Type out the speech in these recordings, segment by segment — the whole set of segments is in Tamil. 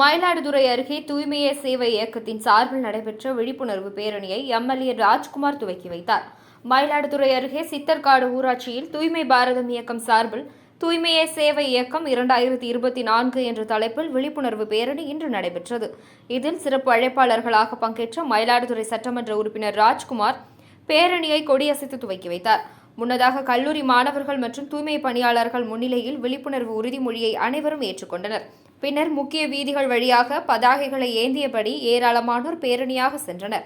மயிலாடுதுறை அருகே தூய்மையே சேவை இயக்கத்தின் சார்பில் நடைபெற்ற விழிப்புணர்வு பேரணியை எம்எல்ஏ ராஜ்குமார் துவக்கி வைத்தார். மயிலாடுதுறை அருகே சித்தர்காடு ஊராட்சியில் தூய்மை பாரதம் இயக்கம் சார்பில் தூய்மையே சேவை இயக்கம் இரண்டாயிரத்தி இருபத்தி நான்கு என்ற தலைப்பில் விழிப்புணர்வு பேரணி இன்று நடைபெற்றது. இதில் சிறப்பு அழைப்பாளர்களாக பங்கேற்ற மயிலாடுதுறை சட்டமன்ற உறுப்பினர் ராஜ்குமார் பேரணியை கொடியசைத்து துவக்கி வைத்தார். முன்னதாக கல்லூரி மாணவர்கள் மற்றும் தூய்மை பணியாளர்கள் முன்னிலையில் விழிப்புணர்வு உறுதிமொழியை அனைவரும் ஏற்றுக்கொண்டனர். பின்னர் முக்கிய வீதிகள் வழியாக பதாகைகளை ஏந்தியபடி ஏராளமானோர் பேரணியாக சென்றனர்.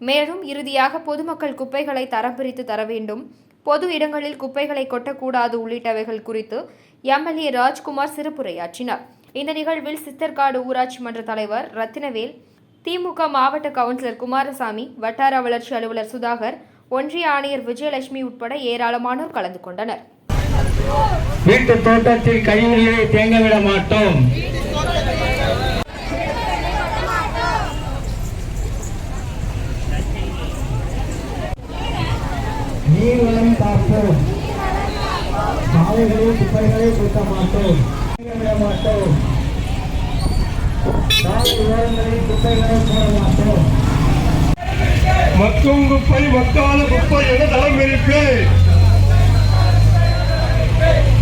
மேலும் இறுதியாக பொதுமக்கள் குப்பைகளை தரம் பிரித்து தர வேண்டும். பொது இடங்களில் குப்பைகளை கொட்டக்கூடாது உள்ளிட்டவைகள் குறித்து எம்எல்ஏ ராஜ்குமார் சிறப்புரையாற்றினார். இந்த நிகழ்வில் சித்தர்காடு ஊராட்சி மன்ற தலைவர் ரத்தினவேல் திமுக மாவட்ட கவுன்சிலர் குமாரசாமி வட்டார வளர்ச்சி அலுவலர் சுதாகர் ஒன்றிய ஆணையர் விஜயலட்சுமி உட்பட ஏராளமானோர் கலந்து கொண்டனர். வீட்டு தோட்டத்தில் கழிவுகளை தேங்க விட மாட்டோம். நீர் வளம் காப்போம் சாலைகளில் குப்பைகளை கொட்ட மாட்டோம். விட மாட்டோம். சாலை ஓரங்களில் குப்பைகளை போட மாட்டோம். மக்கும் குப்பை மக்காத குப்பை என தளம் இருக்கு